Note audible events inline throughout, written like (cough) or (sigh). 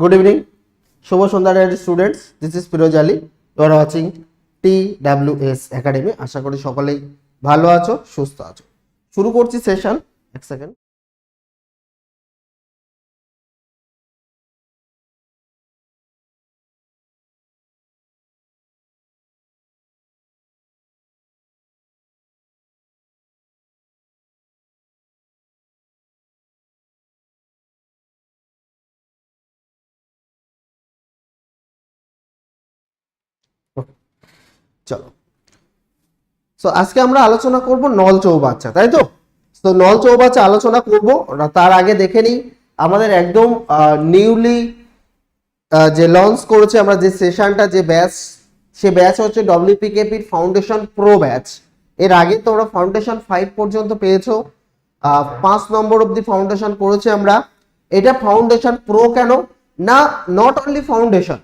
Good evening শুভ সন্ধ্যা students this is Feroz Ali you are watching T W S academy আশা করি সকলেই ভালো আছো, সুস্থ আছো। শুরু করছি সেশন এক সেকেন্ড চলো। সো আজকে আমরা আলোচনা করব নল চৌবাচ্চা, তাই তো? তো নল চৌবাচ্চা আলোচনা করব তার আগে দেখে নিই। আমাদের একদম নিউলি যে লঞ্চ করেছে আমরা, যে সেশনটা যে ব্যাচ সে ব্যাচ হচ্ছে ডব্লিউপিকেপির ফাউন্ডেশন প্রো ব্যাচ এর আগে তোমরা ফাউন্ডেশন ফাইভ পর্যন্ত পেয়েছ। পাঁচ নম্বর অব্দি ফাউন্ডেশন করেছি আমরা। এটা ফাউন্ডেশন প্রো কেন? না নট অনলি ফাউন্ডেশন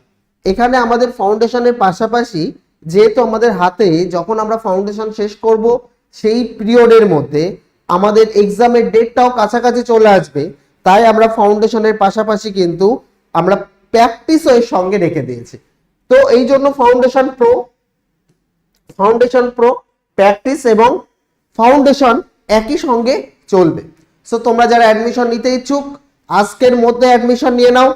এখানে আমাদের ফাউন্ডেশনের পাশাপাশি যেহেতু আমাদের হাতে যখন আমরা ফাউন্ডেশন শেষ করব, সেই পিরিয়ডের মধ্যে আমাদের এক্সামের ডেটটাও কাছাকাছি চলে আসবে। তাই আমরা ফাউন্ডেশনের পাশাপাশি কিন্তু আমরা প্র্যাকটিসও এর সঙ্গে রেখে দিয়েছি। তো এই জন্য foundation pro foundation pro practice এবং ফাউন্ডেশন একই সঙ্গে চলবে। সো তোমরা যারা অ্যাডমিশন নিতে ইচ্ছুক, আজকের মধ্যে অ্যাডমিশন নিয়ে নাও।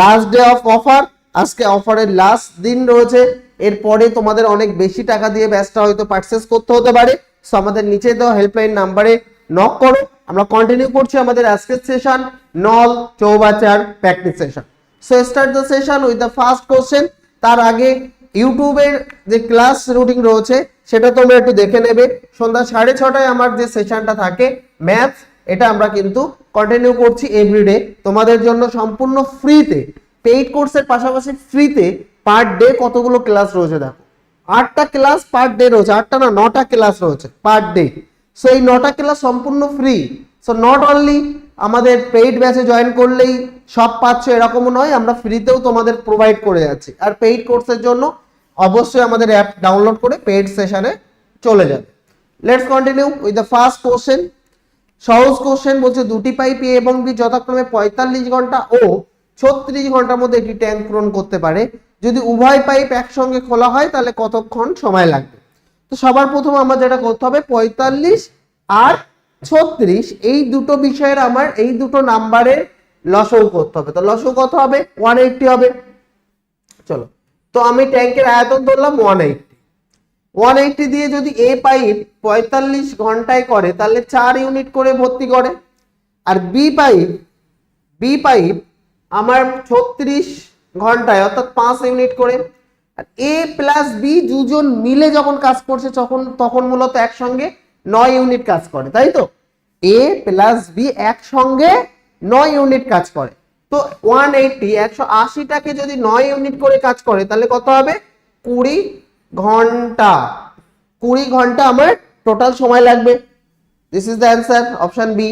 লাস্ট ডে অফ অফার আজকে অফারের লাস্ট দিন রয়েছে। এরপরে তোমাদের অনেক বেশি টাকা দিয়ে ব্যাচটা হয়তো পারচেস করতে হতে পারে। সো আমাদের নিচে দেওয়া হেল্পলাইন নাম্বারে নক করো। আমরা কন্টিনিউ করছি আমাদের আজকের সেশন নল, চৌবাচার practice session so start the session with the first question তার আগে ইউটিউবের যে ক্লাস রুটিন রয়েছে, সেটা তোমরা একটু দেখে নেবে। সন্ধ্যা সাড়ে ছটায় আমার যে সেশনটা থাকে ম্যাথ এটা আমরা কিন্তু কন্টিনিউ করছি এভরিডে তোমাদের জন্য সম্পূর্ণ ফ্রিতে পেইড কোর্সের পাশাপাশি ফ্রিতে পার ডে কতগুলো ক্লাস রয়েছে দেখো? আটটা ক্লাস পার ডে রয়েছে, আটটা না, নটা ক্লাস রয়েছে পার ডে। সো এই নটা ক্লাস সম্পূর্ণ ফ্রি সো নট অনলি আমাদের পেইড ব্যাচে জয়েন করলেই সব পাচ্ছ, এরকমও নয়, আমরা ফ্রিতেও তোমাদের প্রোভাইড করে যাচ্ছি। আর পেইড কোর্সের জন্য অবশ্যই আমাদের অ্যাপ ডাউনলোড করে পেইড সেশনে চলে যাবে। Let's continue with the first question সহজ কোশ্চেন বলছে, দুটি পাইপ এ এবং বি যথাক্রমে পঁয়তাল্লিশ ঘণ্টা ও ছত্রিশ ঘণ্টার মধ্যে একটি ট্যাঙ্ক পূরণ করতে পারে। যদি উভয় পাইপ একসঙ্গে খোলা হয়, তাহলে কতক্ষণ সময় লাগবে? তো সবার প্রথম আমার যেটা করতে হবে, পঁয়তাল্লিশ আর ছত্রিশ, এই দুটো বিষয়ের আমার, এই দুটো নাম্বারের লসও করতে হবে। তো লসও কত হবে? ওয়ান এইটটি হবে। চলো। তো আমি ট্যাঙ্কের আয়তন ধরলাম ওয়ান ওয়ান এইটটি দিয়ে যদি এ পাইপ পঁয়তাল্লিশ ঘন্টায় করে, তাহলে চার ইউনিট করে ভর্তি করে। আর বি পাইপ বি পাইপ আমার ছত্রিশ ঘন্টায়, অর্থাৎ পাঁচ ইউনিট করে। এ প্লাস বি দুজন মিলে যখন কাজ করছে, তখন তখন মূলত একসঙ্গে নয় ইউনিট কাজ করে, তাই তো? এ প্লাস বি একসঙ্গে নয় ইউনিট কাজ করে। তো ওয়ান এইটটি একশো আশিটাকে যদি নয় ইউনিট করে কাজ করে, তাহলে কত হবে? কুড়ি ঘণ্টা। কুড়ি ঘণ্টা আমার টোটাল সময় লাগবে। This is the answer option B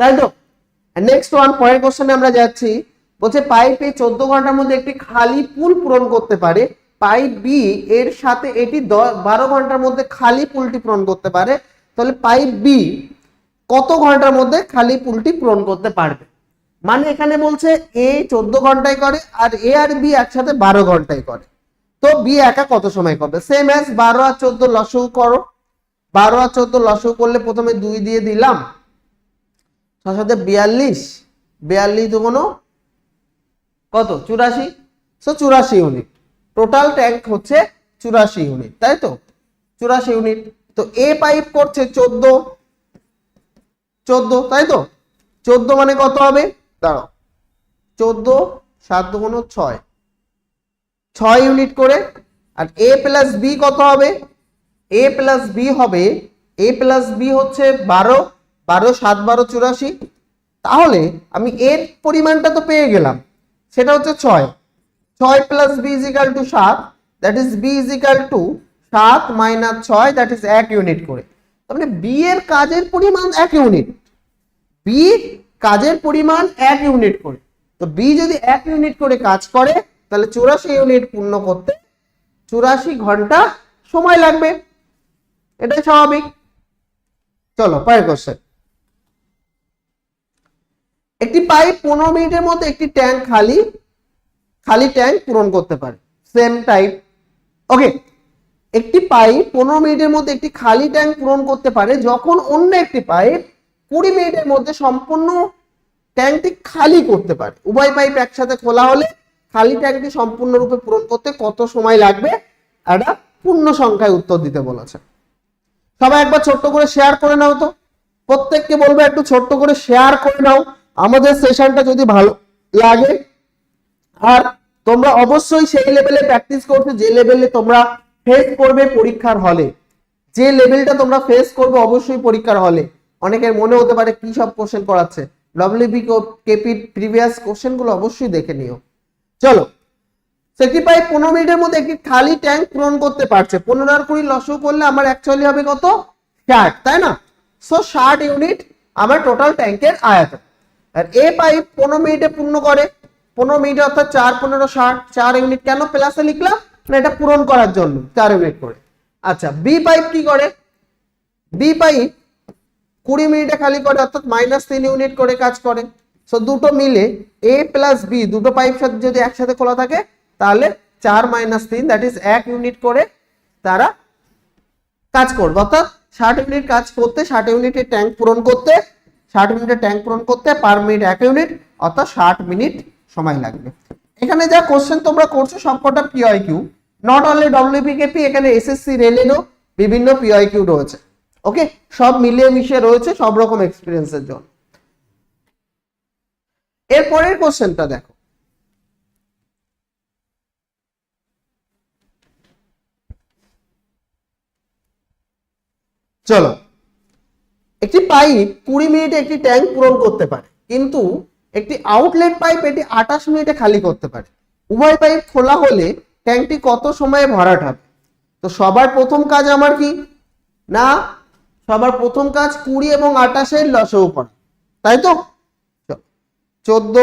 তাই তো? নেক্সট ওয়ান পরের কোশ্চেনে আমরা যাচ্ছি। বলছে পাইপে চোদ্দ ঘণ্টার মধ্যে একটি খালি পুল পূরণ করতে পারে। পাইপ বি এর সাথে এটি বারো ঘণ্টার মধ্যে খালি পুলটি পূরণ করতে পারে। তাহলে পাইপ বি কত ঘণ্টার মধ্যে খালি পুলটি পূরণ করতে পারবে? মানে এখানে বলছে এ চোদ্দ ঘন্টায় করে আর এ আর বি একসাথে বারো ঘন্টায় করে। তো বি একা কত সময় করবে? সেম অ্যাজ বারো আর চোদ্দ লসও করো। বারো আর চোদ্দ লসও করলে প্রথমে দুই দিয়ে দিলাম। তার সাথে বিয়াল্লিশ বিয়াল্লিশ দুগুণো কত? চুরাশি? সো চুরাশি ইউনিট টোটাল ট্যাঙ্ক হচ্ছে চুরাশি ইউনিট তাই তো? চুরাশি ইউনিট তো এ পাইপ করছে চোদ্দ। চোদ্দ, তাই তো? চোদ্দ মানে কত হবে? দাঁড়াও। চোদ্দ, সাত দুগুণ ছয়। ছয় ইউনিট করে, আর এ প্লাস বি কত হবে? এ প্লাস বি হবে এ প্লাস বি হচ্ছে বারো। বারো, সাত, বারো, চুরাশি। তাহলে আমি এর পরিমাণটা তো পেয়ে গেলাম। সেটা হচ্ছে ছয়। ছয় plus B is equal to সাত that is B is equal to সাত মাইনাস ছয় দ্যাট ইজ এক ইউনিট করে। তার মানে বি এর কাজের পরিমাণ এক ইউনিট বি কাজের পরিমাণ এক ইউনিট করে। তো বি যদি এক ইউনিট করে কাজ করে, তাহলে চুরাশি ইউনিট পূর্ণ করতে চুরাশি ঘণ্টা সময় লাগবে। এটাই স্বাভাবিক। চলো, পরের কোশ্চেন একটি পাইপ পনেরো মিনিটের মধ্যে একটি ট্যাঙ্ক খালি খালি ট্যাঙ্ক পূরণ করতে পারে। সেম টাইপ ওকে একটি পাইপ পনেরো মিনিটের মধ্যে একটি খালি ট্যাঙ্ক পূরণ করতে পারে, যখন অন্য একটি পাইপ কুড়ি মিনিটের মধ্যে সম্পূর্ণ ট্যাঙ্কটি খালি করতে পারে। উভয় পাইপ একসাথে খোলা হলে খালি ট্যাঙ্কটি সম্পূর্ণরূপে পূরণ করতে কত সময় লাগবে? একটা পূর্ণ সংখ্যায় উত্তর দিতে বলেছে। সবাই একবার ছোট্ট করে শেয়ার করে নাও তো। প্রত্যেককে বলব একটু ছোট্ট করে শেয়ার করে নাও। আমাদের সেশনটা যদি ভালো লাগে, আর তোমরা অবশ্যই সেই লেভেলে প্র্যাকটিস করছ যে লেভেলে তোমরা ফেস করবে পরীক্ষার হলে যে লেভেলটা তোমরা ফেস করবে অবশ্যই পরীক্ষার হলে অনেকের মনে হতে পারে কি সব কোশ্চেন করাচ্ছে। ডব্লিউবি কেপির প্রিভিয়াস কোশ্চেনগুলো অবশ্যই দেখে নিও। চলো সেটি পাইপ পনেরো মিনিটের মধ্যে একটি খালি ট্যাঙ্ক পূরণ করতে পারছে। পনেরো আর কুড়ি লসও করলে আমার অ্যাকচুয়ালি হবে কত? ষাট, তাই না? সো ষাট ইউনিট আমার টোটাল ট্যাঙ্কের আয়তন। আর এ পাইপ পনেরো মিনিটে পূর্ণ করে। পনেরো মিনিট অর্থাৎ চার, পনেরো, ষাট। চার ইউনিট কেন? প্লাসে লিখলাম? না, এটা পূরণ করার জন্য, চার ইউনিট করে। আচ্ছা বি পাইপ কি করে? বি পাইপ কুড়ি মিনিটে খালি করে, অর্থাৎ মাইনাস তিন ইউনিট করে কাজ করে। সো দুটো মিলে এ প্লাস বি দুটো পাইপ সাথে যদি একসাথে খোলা থাকে, তাহলে চার মাইনাস তিন দ্যাট ইজ এক ইউনিট করে তারা কাজ করবে। অর্থাৎ ষাট ইউনিট কাজ করতে, ষাট ইউনিটের ট্যাঙ্ক পূরণ করতে ষাট মিনিটের ট্যাঙ্ক পূরণ করতে পার মিনিট এক ইউনিট অর্থাৎ ষাট মিনিট সময় লাগবে। এখানে যা কোশ্চেন তোমরা করছ সবকটা P Y Q not only WPKP এখানে এসএসসি রেলেরও বিভিন্ন পিআই কিউ রয়েছে। ওকে সব মিলিয়ে মিশিয়ে রয়েছে, সব রকম এক্সপিরিয়েন্সের জন্য। এরপরের কোশ্চেনটা দেখো। চলো। একটি পাইপ কুড়ি মিনিটে একটি ট্যাঙ্ক পূরণ করতে পারে, কিন্তু একটি আউটলেট পাইপ এটি আঠাশ মিনিটে খালি করতে পারে। উভয় পাইপ খোলা হলে ট্যাঙ্কটি কত সময়ে ভরাট হবে? তো সবার প্রথম কাজ আমার কি? না, সবার প্রথম কাজ কুড়ি এবং আঠাশের লসও পড়া। তাই তো? চোদ্দ,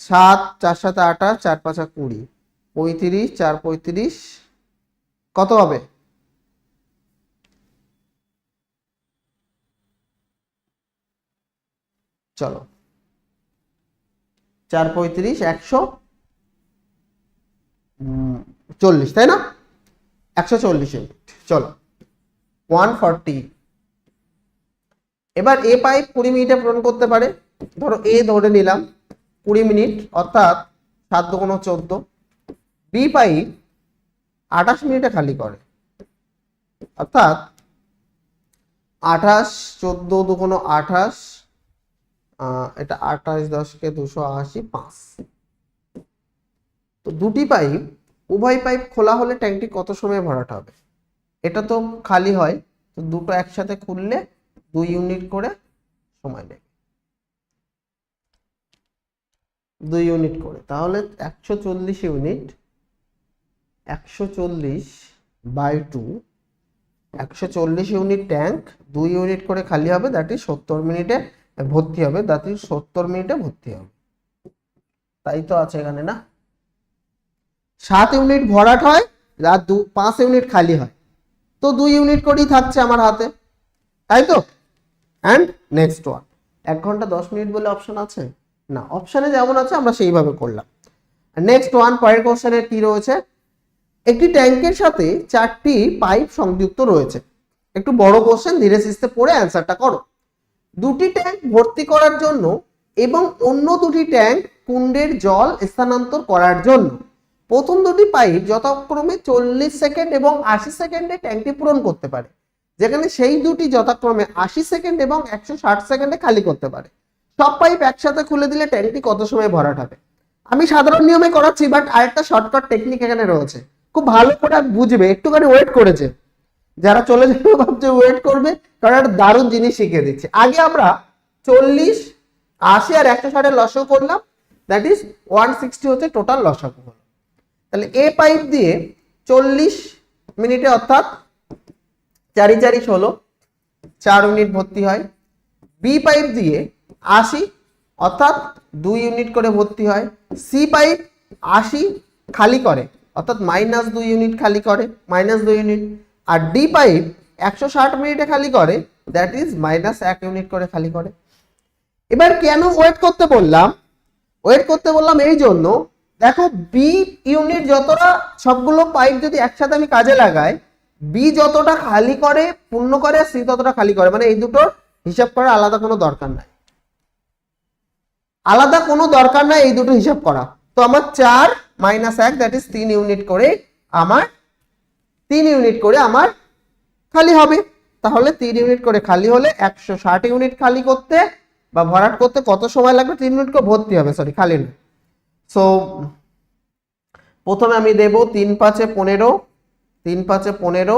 সাত, চার সাথে আঠাশ চার, পাঁচা কুড়ি। পঁয়ত্রিশ, চার, পঁয়ত্রিশ, কত হবে? চলো। চার পঁয়ত্রিশ, একশো চল্লিশ, তাই না? একশো চল্লিশ চলো। One forty. এবার এ পাইপ কুড়ি মিনিটে পূরণ করতে পারে। ধরো এ ধরে নিলাম কুড়ি মিনিট, অর্থাৎ সাত দুগুণ চোদ্দ। বি পাইপ আঠাশ মিনিটে খালি করে। অর্থাৎ আঠাশ, চোদ্দ দুগুণ আঠাশ এটা আঠাশ দশকে দুশো আশি পাঁচ। তো দুটি পাইপ, উভয় পাইপ খোলা হলে ট্যাঙ্কটি কত সময় ভরাট হবে? এটা তো খালি হয়, তো দুটো একসাথে খুললে দুই ইউনিট করে সময় নেবে। দুই ইউনিট করে, তাহলে একশো চল্লিশ ইউনিট, একশো চল্লিশ বাই টু, একশো চল্লিশ ইউনিট ট্যাঙ্ক, দুই ইউনিট করে খালি হবে, দ্যাট ইজ সত্তর মিনিটে ভর্তি হবে ইজ সত্তর মিনিটে ভর্তি হবে। তাই তো আছে এখানে, না? সাত ইউনিট ভরাট হয়, আর দু, পাঁচ ইউনিট খালি হয়। তো দুই ইউনিট করেই থাকছে আমার হাতে। তাই তো? অ্যান্ড নেক্সট ওয়ান এক ঘণ্টা দশ মিনিট বলে অপশন আছে? না অপশানে যেমন আছে, আমরা সেইভাবে করলাম। নেক্সট ওয়ান পরের কোশ্চেনে কি রয়েছে? একটি ট্যাঙ্কের সাথে চারটি পাইপ সংযুক্ত রয়েছে। একটু বড় কোশ্চেন ধীরে সিস্তে পড়ে অ্যান্সারটা করো। দুটি ট্যাঙ্ক ভর্তি করার জন্য এবং অন্য দুটি ট্যাঙ্ক কুণ্ডের জল স্থানান্তর করার জন্য। প্রথম দুটি পাইপ যথাক্রমে চল্লিশ সেকেন্ড এবং আশি সেকেন্ডে ট্যাঙ্কটি পূরণ করতে পারে, যেখানে সেই দুটি যথাক্রমে আশি সেকেন্ড এবং একশো ষাট সেকেন্ডে খালি করতে পারে। সব পাইপ একসাথে খুলে দিলে ট্যাঙ্কটি কত সময় ভরাট হবে? আমি সাধারণ নিয়মে করাচ্ছি, বাট আরেকটা শর্টকাট টেকনিক এখানে রয়েছে। খুব ভালো করে বুঝবে, একটুখানি ওয়েট করেছে। যারা চলে যাবে ভাবছে ওয়েট করবে? কারণ একটা দারুণ জিনিস শিখিয়ে দিচ্ছে। আগে আমরা চল্লিশ, আশি আর একশো ষাটের লসও করলাম। দ্যাট ইজ ওয়ান সিক্সটি হচ্ছে টোটাল লসাগু হলো তাহলে এ পাইপ দিয়ে চল্লিশ মিনিটে অর্থাৎ চারি চারি ষোলো, চার ইউনিট ভর্তি হয়। বি পাইপ দিয়ে আশি অর্থাৎ দুই ইউনিট করে ভর্তি হয়। সি পাইপ আশি খালি করে, অর্থাৎ মাইনাস দুই ইউনিট খালি করে মাইনাস দুই ইউনিট আর ডি পাইপ একশো ষাট মিনিটে খালি করে দ্যাট ইজ মাইনাস এক ইউনিট করে খালি করে। এবার কেন ওয়েট করতে বললাম? ওয়েট করতে বললাম এই জন্য, দেখো বি ইউনিট যতটা সবগুলো পাইপ যদি একসাথে আমি কাজে লাগাই বি যতটা খালি করে, পূর্ণ করে সি ততটা খালি করে মানে এই দুটোর হিসাব করার আলাদা কোনো দরকার নাই। আলাদা কোনো দরকার নাই এই দুটো হিসাব করা। তো আমার চার মাইনাস এক দ্যাট ইজ তিন ইউনিট করে আমার তিন ইউনিট করে আমার খালি হবে। তাহলে তিন ইউনিট করে খালি হলে একশো ষাট ইউনিট খালি করতে বা ভরাট করতে কত সময় লাগবে? তিন ইউনিট করে ভর্তি হবে সরি খালি না। সো প্রথমে আমি দেব তিন পাঁচে পনেরো, তিন পাঁচে পনেরো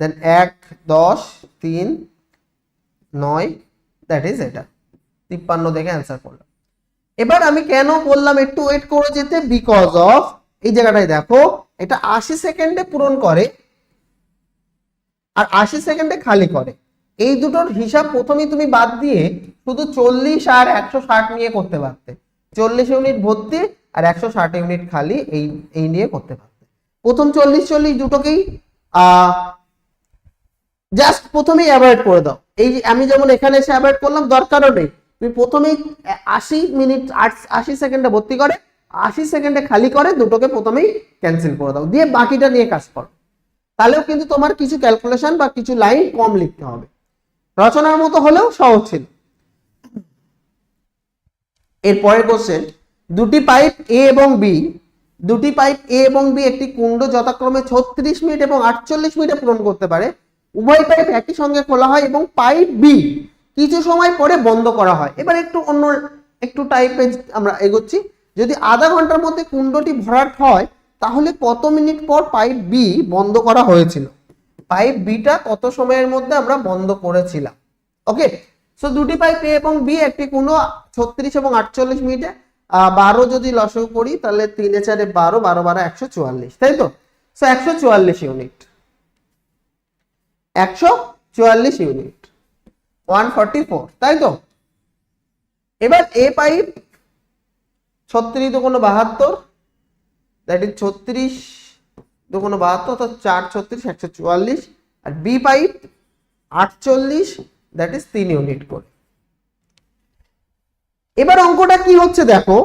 দেন এক, দশ, তিন, নয় দ্যাট ইজ এটা। তিপ্পান্ন দেখে অ্যান্সার করলাম। এবার আমি কেন বললাম একটু ওয়েট করে যেতে? বিকজ অফ এই জায়গাটায় দেখো এটা আশি সেকেন্ডে পূরণ করে আর আশি সেকেন্ডে খালি করে। এই দুটোর হিসাব প্রথমেই তুমি বাদ দিয়ে শুধু চল্লিশ আর একশো ষাট নিয়ে করতে পারতে। চল্লিশ ইউনিট ভর্তি আর একশো ষাট ইউনিট খালি এই এই নিয়ে করতে পারতে। প্রথম চল্লিশ চল্লিশ দুটোকেই জাস্ট প্রথমেই অ্যাভয়েড করে দাও। এই আমি যেমন এখানে এসে অ্যাভয়েড করলাম, দরকারও নেই। তুমি প্রথমেই আশি মিনিট আশি সেকেন্ডে ভর্তি করে আশি সেকেন্ডে খালি করে, দুটোকে প্রথমেই ক্যান্সেল করে দাও। দিয়ে বাকিটা নিয়ে কাজ করো। তাহলেও কিন্তু তোমার কিছু ক্যালকুলেশন বা কিছু লাইন কম লিখতে হবে। রচনার মতো হলেও সহজ ছিল। এর পরের কোশ্চেন দুটি পাইপ এ এবং বি দুটি পাইপ এ এবং বি একটি কুণ্ড যথাক্রমে ছত্রিশ মিনিট এবং আটচল্লিশ মিনিটে পূরণ করতে পারে। উভয় পাইপ একই সঙ্গে খোলা হয় এবং পাইপ বি কিছু সময় পরে বন্ধ করা হয়। এবার একটু অন্য, একটু টাইপে আমরা এগোচ্ছি। যদি আধা ঘণ্টার মধ্যে কুণ্ডটি ভরাট হয়, তাহলে কত মিনিট পর পাইপ বি বন্ধ করা হয়েছিল? পাইপ বিটা কত সময়ের মধ্যে আমরা বন্ধ করেছিলাম? ওকে সো দুটি পাইপ এ এবং বি একটি কোনো ছত্রিশ এবং আটচল্লিশ মিনিটে বারো যদি লসক করি, তাহলে তিনে চারে বারো বারো বারো একশো চুয়াল্লিশ, তাই তো? সো একশো চুয়াল্লিশ ইউনিট। একশো চুয়াল্লিশ ইউনিট। ওয়ান ফর্টি ফোর, তাই তো? এবার এ পাইপ ছত্রিশ দুগুণ বাহাত্তর দ্যাট ইজ ছত্রিশ দুগুণ বাহাত্তর, অর্থাৎ চার ছত্রিশ, একশো চুয়াল্লিশ, আর বি পাইপ আটচল্লিশ দ্যাট ইজ তিন ইউনিট করে। এবার অঙ্কটা কি হচ্ছে দেখো,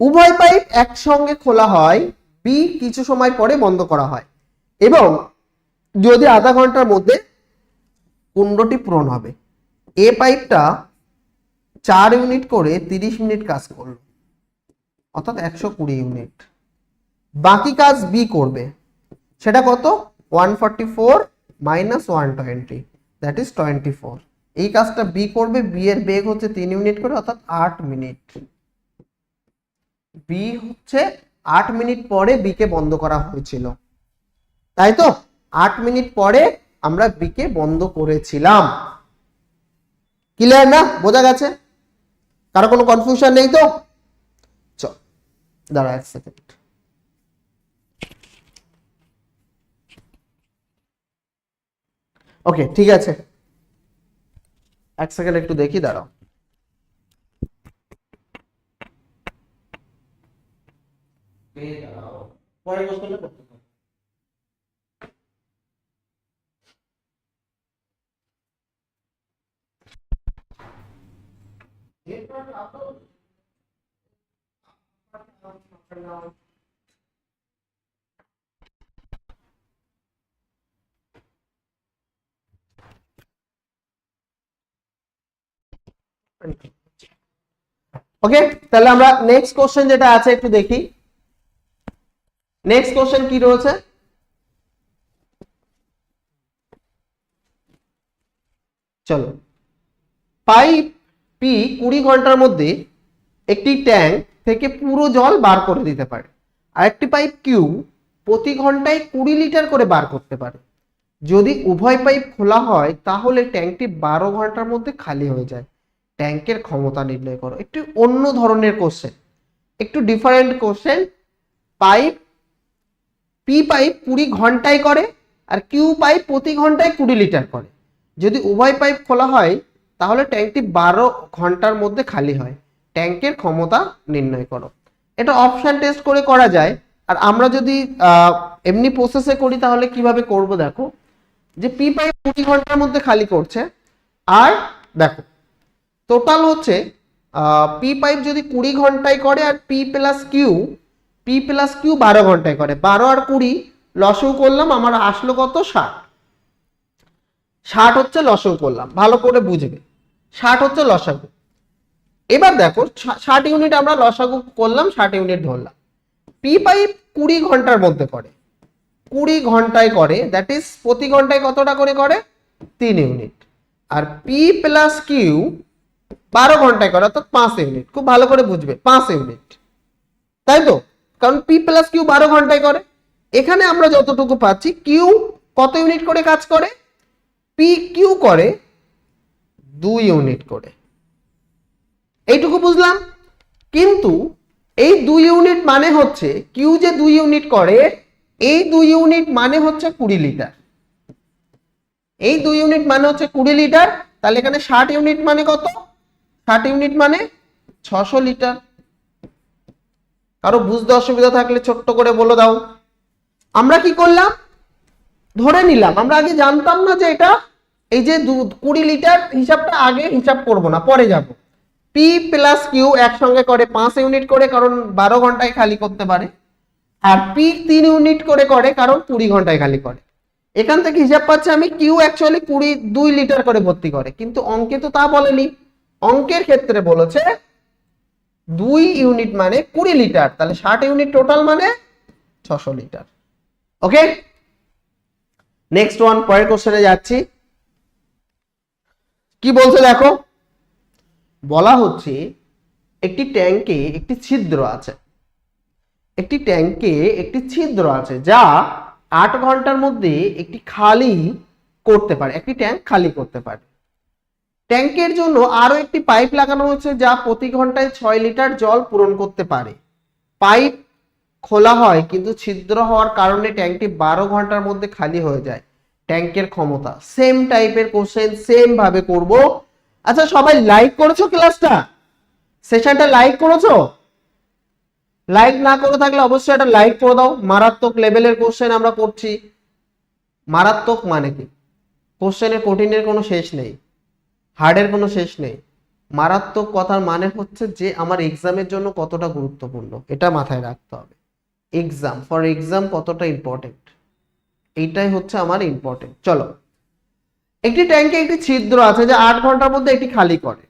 উভয় পাইপ একসঙ্গে খোলা হয় বি কিছু সময় পরে বন্ধ করা হয়, এবং যদি আধা ঘণ্টার মধ্যে কুণ্ডটি পূরণ হবে এ পাইপটা চার ইউনিট করে তিরিশ মিনিট কাজ করল। অর্থাৎ একশো কুড়ি ইউনিট। বাকি কাজ বি করবে। সেটা কত? One forty four minus one twenty that is twenty four এই কাজটা বি করবে বি এর বেগ হচ্ছে তিন ইউনিট করে, অর্থাৎ আট মিনিট। বি হচ্ছে আট মিনিট পরে বি কে বন্ধ করা হয়েছিল। তাই তো? আট মিনিট পরে আমরা বি কে বন্ধ করেছিলাম। ক্লিয়ার না? বোঝা গেছে? কারও কোনো কনফিউশন নেই তো? চল, দাঁড়া এক সেকেন্ড ওকে ঠিক আছে। এক সেকেন্ড একটু দেখি, দাঁড়াও। পরে কোশ্চেনটা করতে থাকো। ওকে তাহলে আমরা নেক্সট কোশ্চেন যেটা আছে একটু দেখি। নেক্সট কোশ্চেন কি রয়েছে? চলো। পাইপ পি কুড়ি ঘণ্টার মধ্যে একটি ট্যাঙ্ক থেকে পুরো জল বার করে দিতে পারে। আর একটি পাইপ কিউ প্রতি ঘন্টায় কুড়ি লিটার করে বার করতে পারে। যদি উভয় পাইপ খোলা হয়, তাহলে ট্যাঙ্কটি বারো ঘণ্টার মধ্যে খালি হয়ে যায়। ট্যাঙ্কের ক্ষমতা নির্ণয় করো। একটি অন্য ধরনের কোশ্চেন একটু different question pipe P pipe কুড়ি ঘন্টায় করে আর কিউ পাইপ প্রতি ঘন্টায় কুড়ি লিটার করে। যদি উভয় পাইপ খোলা হয় তাহলে ট্যাঙ্কটি বারো ঘণ্টার মধ্যে খালি হয়। ট্যাঙ্কের ক্ষমতা নির্ণয় করো। এটা অপশন টেস্ট করে করা যায়। আর আমরা যদি এমনি প্রসেসে করি তাহলে কীভাবে করব দেখো? যে পি পাইপ কুড়ি ঘণ্টার মধ্যে খালি করছে। আর দেখো টোটাল হচ্ছে পি পাইপ যদি কুড়ি ঘন্টায় করে আর P plus Q P plus Q বারো ঘন্টায় করে। বারো আর কুড়ি, লসও করলাম, আমার আসলো কত? ষাট। ষাট হচ্ছে লসও করলাম। ভালো করে বুঝবে ষাট হচ্ছে লসাগু। এবার দেখো ষাট ইউনিট আমরা লসাগু করলাম, ষাট ইউনিট ধরলাম। পি পাইপ কুড়ি ঘণ্টার মধ্যে করে। কুড়ি ঘন্টায় করে দ্যাট ইজ প্রতি ঘন্টায় কতটা করে করে? তিন ইউনিট আর পি প্লাস কিউ বারো ঘন্টায় করে, অর্থাৎ পাঁচ ইউনিট খুব ভালো করে বুঝবে, পাঁচ ইউনিট তাই তো? কারণ পি প্লাস কিউ বারো ঘন্টায় করে। এখানে আমরা যতটুকু পাচ্ছি কিউ কত ইউনিট করে কাজ করে? পি কিউ করে দুই ইউনিট করে। এইটুকু বুঝলাম? কিন্তু এই দুই ইউনিট মানে হচ্ছে, কিউ যে দুই ইউনিট করে, এই দুই ইউনিট মানে হচ্ছে কুড়ি লিটার। এই দুই ইউনিট মানে হচ্ছে কুড়ি লিটার, তাহলে এখানে ষাট ইউনিট মানে কত? ষাট ইউনিট মানে ছশো লিটার। কারও বুঝতে অসুবিধা থাকলে ছোট্ট করে বলে দাও। আমরা কি করলাম? ধরে নিলাম, আমরা আগে জানতাম না যে এটা এই যে কুড়ি লিটার হিসাবটা আগে হিসাব করব না, পরে যাব। পি প্লাস কিউ একসঙ্গে করে পাঁচ ইউনিট করে, কারণ বারো ঘন্টায় খালি করতে পারে। আর পি তিন ইউনিট করে করে, কারণ কুড়ি ঘন্টায় খালি করে। এখান থেকে হিসাব পাচ্ছে আমি কিউ অ্যাকচুয়ালি কুড়ি, দুই লিটার করে ভর্তি করে। কিন্তু অঙ্কে তো তা বলেনি। অঙ্কের ক্ষেত্রে বলেছে দুই ইউনিট মানে কুড়ি লিটার, তাহলে ষাট ইউনিট টোটাল মানে ছশো লিটার। ওকে নেক্সট ওয়ান পরের কোশ্চেনে যাচ্ছি। কি বলছে দেখো? বলা হচ্ছে একটি ট্যাঙ্কে একটি ছিদ্র আছে। একটি ট্যাঙ্কে একটি ছিদ্র আছে যা আট ঘণ্টার মধ্যে একটি খালি করতে পারে, একটি ট্যাঙ্ক খালি করতে পারে। ট্যাঙ্কের জন্য আরও একটি পাইপ লাগানো হচ্ছে যা প্রতি ঘন্টায় ছয় লিটার জল পূরণ করতে পারে। পাইপ খোলা হয় কিন্তু ছিদ্র হওয়ার কারণে ট্যাঙ্কটি বারো ঘণ্টার মধ্যে খালি হয়ে যায়। ট্যাঙ্কের ক্ষমতা। সেম টাইপের কোশ্চেন সেম ভাবে করব। আচ্ছা সবাই লাইক করেছ ক্লাসটা সেশনটা লাইক করেছ? লাইক না করে থাকলে অবশ্যই একটা লাইক করে দাও। মারাত্মক লেভেলের কোশ্চেন আমরা করছি মারাত্মক মানে কি? কোশ্চেনের কঠিনের কোনো শেষ নেই। হার্ডের কোনো শেষ নেই। মারাত্মক কথার মানে হচ্ছে যে আমার এক্সামের জন্য কতটা গুরুত্বপূর্ণ। এটা মাথায় রাখতে হবে। এক্সাম ফর এক্সাম কতটা ইম্পর্টেন্ট এইটাই হচ্ছে আমার ইম্পর্টেন্ট চলো, একটি ট্যাঙ্কে একটি ছিদ্র আছে যা আট ঘণ্টার মধ্যে এটি খালি করে।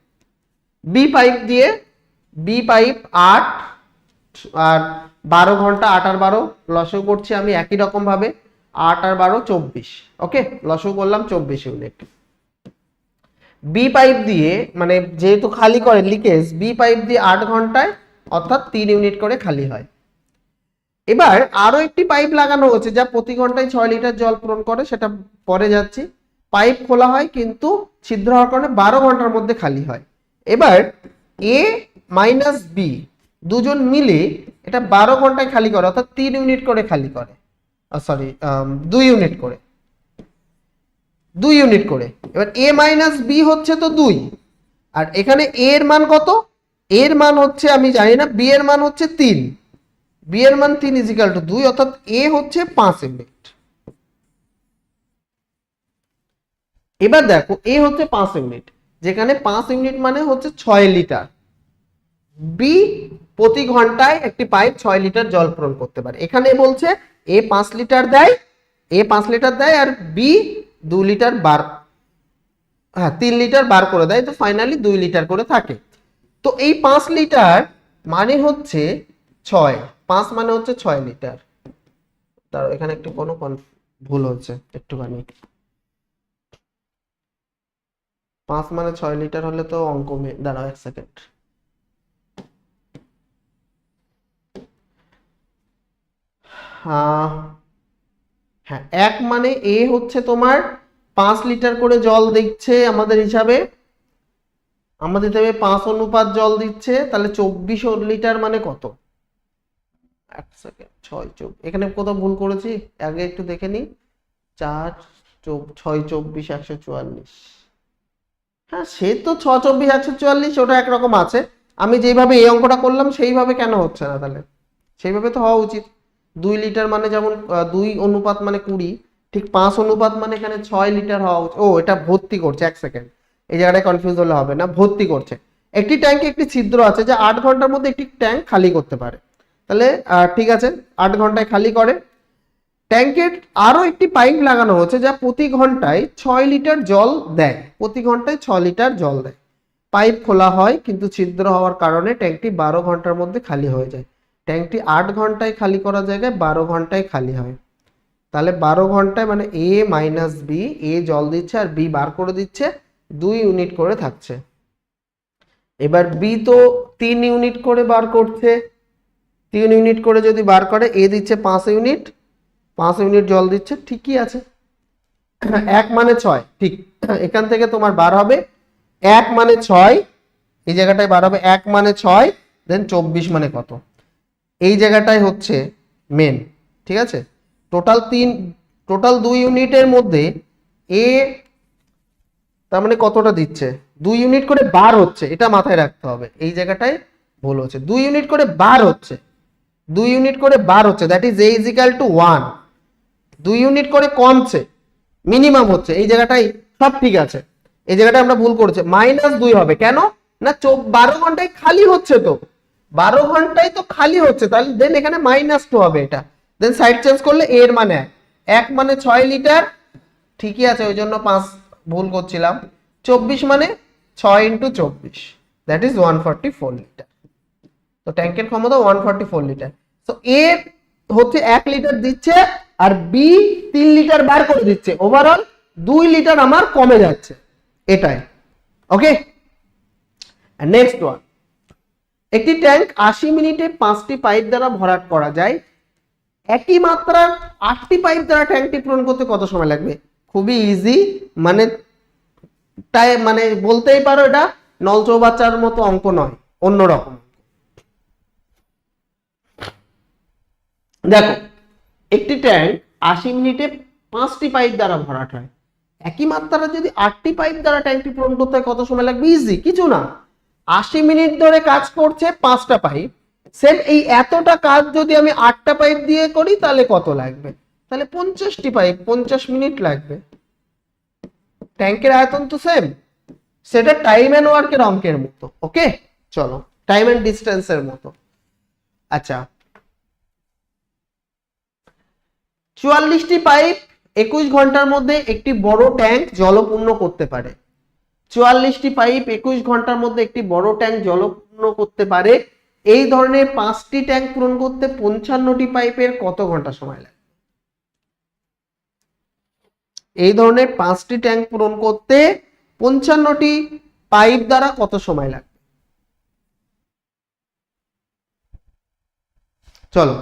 বি পাইপ দিয়ে বি পাইপ আট, আর বারো ঘণ্টা, আট আর বারো, লসও করছি আমি একই রকম ভাবে, আট আর বারো, চব্বিশ ওকে লসও করলাম চব্বিশ ইউনিট বি পাইপ দিয়ে মানে যেহেতু খালি করে লিকেজ বি পাইপ দিয়ে আট ঘন্টায় অর্থাৎ তিন ইউনিট করে খালি হয়। এবার আরও একটি পাইপ লাগানো হচ্ছে, যা প্রতি ঘন্টায় ছয় লিটার জল পূরণ করে, সেটা পরে যাচ্ছি। পাইপ খোলা হয় কিন্তু ছিদ্র হওয়ার কারণে বারো ঘণ্টার মধ্যে খালি হয়। এবার এ মাইনাস বি দুজন মিলে এটা বারো ঘন্টায় খালি করে, অর্থাৎ তিন ইউনিট করে খালি করে। সরি দুই ইউনিট করে। দুই ইউনিট করে। এবার এ মাইনাস বি হচ্ছে তো দুই। আর এখানে এ এর মান কত? এর মান হচ্ছে, আমি জানি না বি এর মান হচ্ছে তিন। বি এর মান তিন ইজিক্যাল টু দুই, অর্থাৎ এ হচ্ছে পাঁচ ইউনিট এবার দেখো এ হচ্ছে পাঁচ ইউনিট যেখানে পাঁচ ইউনিট মানে হচ্ছে ছয় লিটার বি প্রতি ঘন্টায় একটি পাইপ ছয় লিটার জল পূরণ করতে পারে। এখানে বলছে এ পাঁচ লিটার দেয় এ পাঁচ লিটার দেয়, আর বি দু লিটার বার হ্যাঁ তিন লিটার বার করে দেয়, তো ফাইনালি দুই লিটার করে থাকে। তো এই পাঁচ লিটার মানে হচ্ছে ছয়। পাঁচ মানে হচ্ছে ছয় লিটার। তার এখানে একটু কোনো ভুল হচ্ছে, একটুখানি। পাঁচ মানে ছয় লিটার হলে তো অঙ্ক দাঁড়াও এক সেকেন্ড। হ্যাঁ এক মানে এ হচ্ছে তোমার পাঁচ লিটার করে জল দিচ্ছে আমাদের হিসাবে। আমাদের হিসাবে পাঁচ অনুপাত জল দিচ্ছে, তাহলে চব্বিশ লিটার মানে কত? এক সেকেন্ড ছয় চব্বিশ এখানে কোথাও ভুল করেছি? আগে একটু দেখে নিই। চার চব- ছয় চব্বিশ, একশো চুয়াল্লিশ। হ্যাঁ সে তো ছ চব্বিশ, একশো চুয়াল্লিশ, ওটা একরকম আছে। আমি যেভাবে এই অঙ্কটা করলাম, সেইভাবে কেন হচ্ছে না তাহলে? সেইভাবে তো হওয়া উচিত। দুই লিটার মানে যেমন দুই অনুপাত মানে কুড়ি, ঠিক পাঁচ অনুপাত মানে এখানে ছয় লিটার হওয়া উচিত। ও, এটা ভর্তি করছে, এক সেকেন্ড এই জায়গাটায় কনফিউজ হলে হবে না, ভর্তি করছে। একটি ট্যাঙ্কে একটি ছিদ্র আছে, যা আট ঘণ্টার মধ্যে একটি ট্যাঙ্ক খালি করতে পারে। তাহলে ঠিক আছে, আট ঘন্টায় খালি করে। ট্যাঙ্কের আরও একটি পাইপ লাগানো হচ্ছে যা প্রতি ঘন্টায় ছয় লিটার জল দেয়। প্রতি ঘন্টায় ছ লিটার জল দেয়। পাইপ খোলা হয়, কিন্তু ছিদ্র হওয়ার কারণে ট্যাঙ্কটি বারো ঘণ্টার মধ্যে খালি হয়ে যায়। ট্যাঙ্কটি আট ঘন্টায় খালি করার জায়গায় বারো ঘন্টায় খালি হয়। তাহলে বারো ঘন্টায় মানে এ মাইনাস বি, এ জল দিচ্ছে আর বি বার করে দিচ্ছে, দুই ইউনিট করে থাকছে। এবার বি তো তিন ইউনিট করে বার করছে। তিন ইউনিট করে যদি বার করে এ দিচ্ছে পাঁচ ইউনিট পাঁচ ইউনিট জল দিচ্ছে ঠিকই আছে। (coughs) এক মানে ছয় ঠিক। (coughs) এখান থেকে তোমার বার হবে এক মানে ছয় এই জায়গাটায় বার হবে এক মানে ছয় দেন চব্বিশ মানে কত? এই জায়গাটায় হচ্ছে মেন ঠিক আছে? টোটাল তিন টোটাল দুই ইউনিটের মধ্যে এ তার মানে কতটা দিচ্ছে? দুই ইউনিট করে বার হচ্ছে এটা মাথায় রাখতে হবে এই জায়গাটায় ভুল হচ্ছে। দুই ইউনিট করে বার হচ্ছে দুই ইউনিট করে বার হচ্ছে that is A is equal to one দুই ইউনিট করে কমছে মিনিমাম হচ্ছে, এই জায়গাটাই সব ঠিক আছে। এই জায়গাটা আমরা ভুল করেছে মাইনাস দুই হবে, কেন? না চোখ বারো ঘন্টায় খালি হচ্ছে তো। বারো ঘন্টায় তো খালি হচ্ছে, তাহলে দেন এখানে মাইনাস টু হবে এটা। দেন সাইড চেঞ্জ করলে এর মানে এক। মানে ছয় লিটার ঠিকই আছে, ওই জন্য পাঁচ ভুল করছিলাম। চব্বিশ মানে ছয় ইন্টু চব্বিশ that is one forty four litre তো ট্যাঙ্কের ক্ষমতা ওয়ান ফর্টি ফোর লিটার তো এ হচ্ছে এক লিটার দিচ্ছে আর বি তিন লিটার বার করে দিচ্ছে। ওভারঅল দুই লিটার আমার কমে যাচ্ছে। এটাই। ওকে নেক্সট ওয়ান একটি ট্যাঙ্ক আশি মিনিটে পাঁচটি পাইপ দ্বারা ভরাট করা যায়। একই মাত্রার আটটি পাইপ দ্বারা ট্যাঙ্কটি পূরণ করতে কত সময় লাগবে? খুবই ইজি মানে তাই মানে বলতেই পারো এটা নল চৌবাচ্চার মতো অঙ্ক নয়, অন্যরকম। দেখো, একটি ট্যাঙ্ক আশি মিনিটে পাঁচটি পাইপ দ্বারা ভরাট হয়। একই মাত্রার যদি আটটি পাইপ দ্বারা ট্যাঙ্কটি পূরণ করতে হয়, কত সময় লাগবে? ইজি কিছু না। আশি মিনিট ধরে কাজ করছে পাঁচটা পাইপ সেম এই এতটা কাজ যদি আমি আটটা পাইপ দিয়ে করি, তাহলে কত লাগবে? তাহলে পঞ্চাশটি পাইপ পঞ্চাশ মিনিট লাগবে। ট্যাঙ্কের আয়তন তো সেম সেটা টাইম অ্যান্ড ওয়ার্কের অঙ্কের মতো ওকে চলো টাইম অ্যান্ড ডিস্টেন্সের মতো। আচ্ছা চুয়াল্লিশটি পাইপ একুশ ঘণ্টার মধ্যে একটি বড় ট্যাঙ্ক জলপূর্ণ করতে পারে। চুয়াল্লিশটি পাইপ একুশ ঘণ্টার মধ্যে একটি বড় ট্যাঙ্ক জলপূর্ণ করতে পারে। এই ধরনের পাঁচটি ট্যাঙ্ক পূরণ করতে পঞ্চান্নটি পাইপের কত ঘণ্টা সময় লাগে? এই ধরনের পাঁচটি ট্যাঙ্ক পূরণ করতে পঞ্চান্নটি পাইপ দ্বারা কত সময় লাগবে চলো।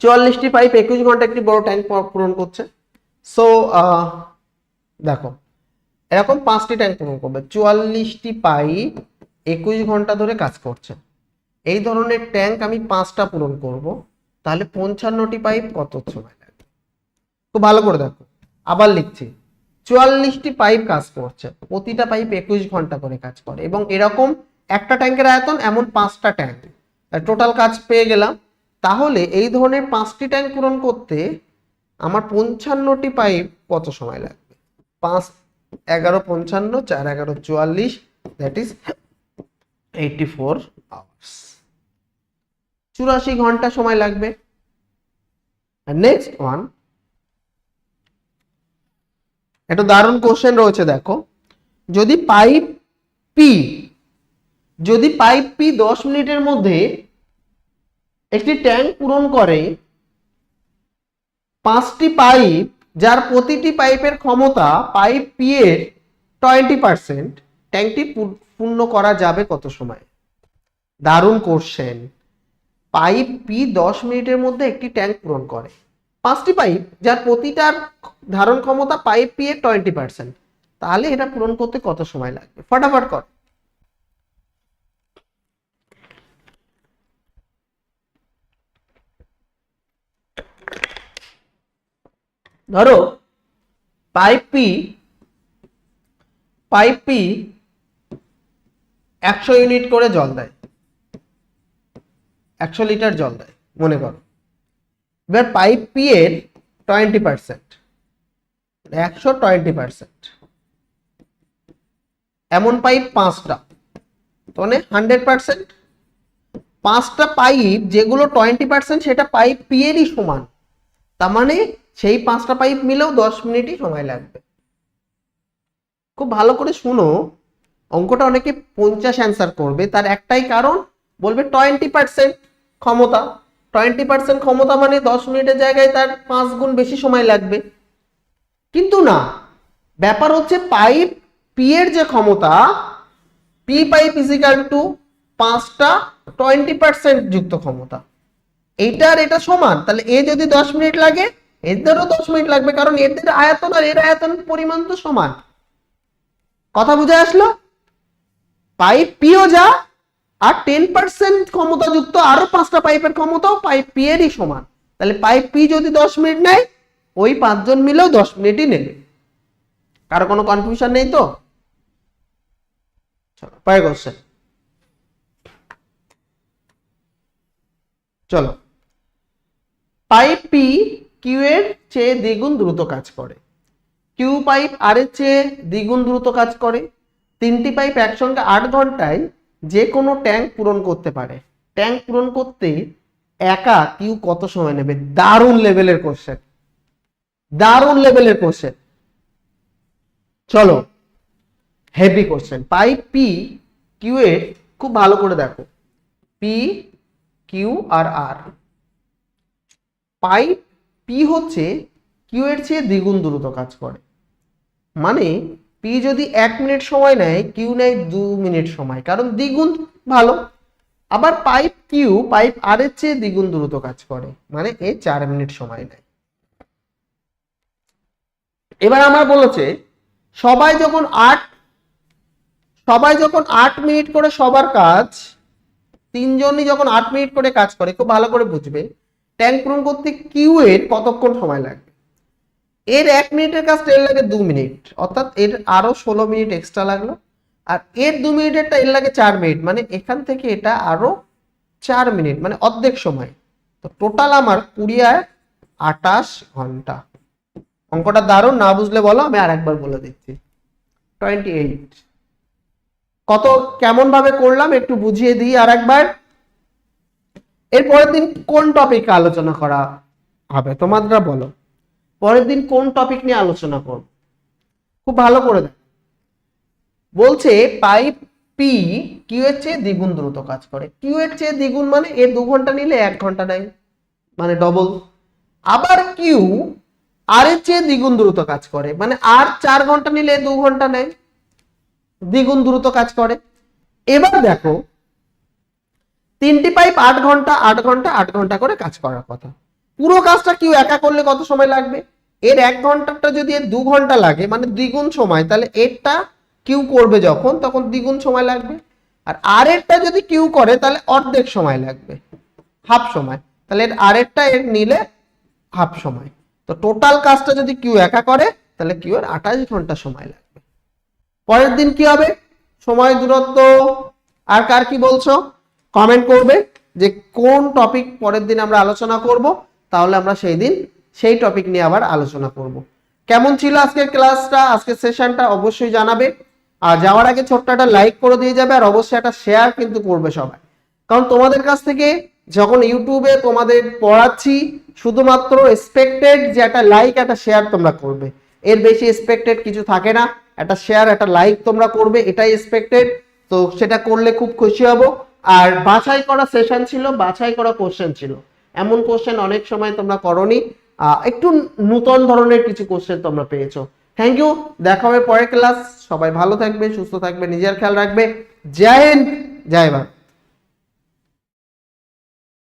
চুয়াল্লিশটি পাইপ একুশ ঘণ্টা একটি বড় ট্যাঙ্ক পূরণ করছে। সো দেখো, এরকম পাঁচটি ট্যাঙ্ক পূরণ করবে। চুয়াল্লিশটি পাইপ একুশ ঘণ্টা ধরে কাজ করছে। এই ধরনের ট্যাঙ্ক আমি পাঁচটা পূরণ করব। তাহলে পঞ্চান্নটি পাইপ কত সময় লাগবে খুব ভালো করে দেখো। আবার লিখছি, চুয়াল্লিশটি পাইপ কাজ করছে। প্রতিটা পাইপ একুশ ঘণ্টা করে কাজ করে। এবং এরকম একটা ট্যাঙ্কের আয়তন এমন পাঁচটা ট্যাঙ্ক। টোটাল কাজ পেয়ে গেলাম। তাহলে এই ধরনের পাঁচটি ট্যাঙ্ক পূরণ করতে আমার পঞ্চান্নটি পাইপ কত সময় লাগবে? পাঁচ, এগারো, পঞ্চান্ন, চার, এগারো, চুয়াল্লিশ that is eighty four hours চুরাশি ঘণ্টা সময় লাগবে। নেক্সট ওয়ান একটা দারুণ কোশ্চেন রয়েছে, দেখো। যদি পাইপ পি যদি পাইপ পি দশ মিনিটের মধ্যে একটি ট্যাঙ্ক পূরণ করে পাঁচটি পাইপ, যার প্রতিটি পাইপের ক্ষমতা পাইপ পি এর টোয়েন্টি পার্সেন্ট ট্যাঙ্কটি পূর্ণ করা যাবে কত সময়? দারুণ কোশ্চেন পাইপ পি দশ মিনিটের মধ্যে একটি ট্যাঙ্ক পূরণ করে। পাঁচটি পাইপ, যার প্রতিটার ধারণ ক্ষমতা পাইপ পি এর টোয়েন্টি পার্সেন্ট তাহলে এটা পূরণ করতে কত সময় লাগবে? ফটাফট কর। ধরো পাইপ পি পাইপ পি একশো ইউনিট করে জল দেয়। একশো লিটার জল দেয়, মনে করো। এবার পাইপ পি এর টোয়েন্টি পার্সেন্ট একশো টোয়েন্টি পার্সেন্ট। এমন পাইপ পাঁচটা মানে হান্ড্রেড পার্সেন্ট। পাঁচটা পাইপ যেগুলো টোয়েন্টি পার্সেন্ট, সেটা পাইপ পি এরই সমান। তার মানে সেই পাঁচটা পাইপ মিলেও দশ মিনিটই সময় লাগবে। খুব ভালো করে শুনো, অঙ্কটা অনেকে পঞ্চাশ অ্যান্সার করবে, তার একটাই কারণ বলবে টোয়েন্টি পার্সেন্ট ক্ষমতা। টোয়েন্টি পার্সেন্ট ক্ষমতা মানে দশ মিনিটের জায়গায় তার পাঁচ গুণ বেশি সময় লাগবে। কিন্তু না, ব্যাপার হচ্ছে পাইপ পি এর যে ক্ষমতা পি পাইপ ইজিক্যাল টু পাঁচটা টোয়েন্টি পার্সেন্ট যুক্ত ক্ষমতা। এইটা আর এটা সমান, তাহলে এ যদি দশ মিনিট লাগে, এদেরও দশ মিনিট লাগবে, কারণ এদের আয়তন আর এর আয়তন পরিমাণ তো সমান। কথা বুঝে আসলো? পাইপ পিও যা, আর টেন পার্সেন্ট ক্ষমতা যুক্ত আরও পাঁচটা পাইপের ক্ষমতাও পাইপ পি এরই সমান। তাহলে পাইপ পি যদি দশ মিনিট নেয়, ওই পাঁচজন মিলেও দশ মিনিটই নেবে। কারও কোনো কনফিউশন নেই তো? পরের কোশ্চেন চলো। পাইপ পি কিউ এর চেয়ে দ্বিগুণ দ্রুত কাজ করে। কিউ পাইপ আর এর চেয়ে দ্বিগুণ দ্রুত কাজ করে। তিনটি পাইপ একসঙ্গে আট ঘন্টায় যে কোনো ট্যাঙ্ক পূরণ করতে পারে। ট্যাঙ্ক পূরণ করতে একা কিউ কত সময় নেবে? দারুণ লেভেলের কোশ্চেন দারুণ লেভেলের কোশ্চেন চলো heavy question pipe P Q এর খুব ভালো করে দেখো। পি, কিউ আর আর। পাইপ পি হচ্ছে কিউ এর চেয়ে দ্বিগুণ দ্রুত কাজ করে। মানে পি যদি এক মিনিট সময় নেয় কিউ নেয় দু মিনিট সময়, কারণ দ্বিগুণ ভালো। আবার পাইপ কিউ পাইপ আর এর চেয়ে দ্বিগুণ দ্রুত কাজ করে মানে এ চার মিনিট সময় নেয়। এবার আমার বলেছে, সবাই যখন আট, সবাই যখন আট মিনিট করে সবার কাজ, তিনজনই যখন আট মিনিট করে কাজ করে, খুব ভালো করে বুঝবে ট্যাঙ্ক পূরণ করতে কিউ এর কতক্ষণ সময় লাগবে? এর এক মিনিটের কাজটা এর লাগে দু মিনিট। অর্থাৎ এর আরও ষোলো মিনিট এক্সট্রা লাগল। আর এর দু মিনিটেরটা এর লাগে চার মিনিট। মানে এখান থেকে এটা আরও চার মিনিট মানে অর্ধেক সময়। তো টোটাল আমার কুড়ি আর আটাশ ঘণ্টা। অঙ্কটা দারুণ, না বুঝলে বলো, আমি আর একবার বলে দিচ্ছি। টোয়েন্টি এইট কত কেমন ভাবে করলাম একটু বুঝিয়ে দিই আর একবার এর পরের দিন কোন টপিক আলোচনা করা হবে? তোমাদেরটা বলো। পরের দিন কোন টপিক নিয়ে আলোচনা করব? খুব ভালো করে দেখ। বলছে পাইপ পি কিউ এর চেয়ে দ্বিগুণ দ্রুত কাজ করে। কিউ এর চেয়ে দ্বিগুণ মানে এ দু ঘণ্টা নিলে এক ঘণ্টা নেয় মানে ডবল আবার কিউ আর এর চেয়ে দ্বিগুণ দ্রুত কাজ করে মানে আর চার ঘণ্টা নিলে দু ঘণ্টা নেয় দ্বিগুণ দ্রুত কাজ করে। এবার দেখো তিনটি পাইপ আট ঘণ্টা আট ঘণ্টা আট ঘণ্টা করে কাজ করার কথা। পুরো কাজটা কিউ একা করলে কত সময় লাগবে? এর এক ঘন্টাটা যদি এর দু ঘণ্টা লাগে মানে দ্বিগুণ সময়, তাহলে এরটা কিউ করবে যখন, তখন দ্বিগুণ সময় লাগবে। আর আর এরটা যদি কিউ করে, তাহলে অর্ধেক সময় লাগবে। হাফ সময়। তাহলে এর আর এরটা এর নিলে হাফ সময়। তো টোটাল কাজটা যদি কিউ একা করে, তাহলে কিউ এর আঠাশ ঘণ্টা সময় লাগবে। পরের দিন কি হবে? সময় দূরত্ব। আর কার কি বলছো? কমেন্ট করবে যে কোন টপিক পরের দিন আমরা আলোচনা করব, তাহলে আমরা সেই দিন সেই টপিক নিয়ে আবার আলোচনা করব। কেমন ছিল আজকের ক্লাসটা আজকের সেশনটা অবশ্যই জানাবে। আর যাওয়ার আগে ছোট্ট একটা লাইক করে দিয়ে যাবে, আর অবশ্যই একটা শেয়ার কিন্তু করবে সবাই। কারণ তোমাদের কাছ থেকে যখন ইউটিউবে তোমাদের পড়াচ্ছি, শুধুমাত্র এক্সপেক্টেড যে একটা লাইক একটা শেয়ার তোমরা করবে। এর বেশি এক্সপেক্টেড কিছু থাকে না। একটা শেয়ার একটা লাইক তোমরা করবে, এটাই এক্সপেক্টেড তো সেটা করলে খুব খুশি হব। আর বাছাই করা সেশন ছিল, বাছাই করা কোশ্চেন ছিল। এমন কোশ্চেন অনেক সময় তোমরা করনি। একটু নূতন ধরনের কিছু কোশ্চেন তোমরা পেয়েছ। থ্যাংক ইউ দেখা হবে পরের ক্লাস সবাই ভালো থাকবে, সুস্থ থাকবে, নিজের খেয়াল রাখবে। জয় হিন্দ। জয় ভারত।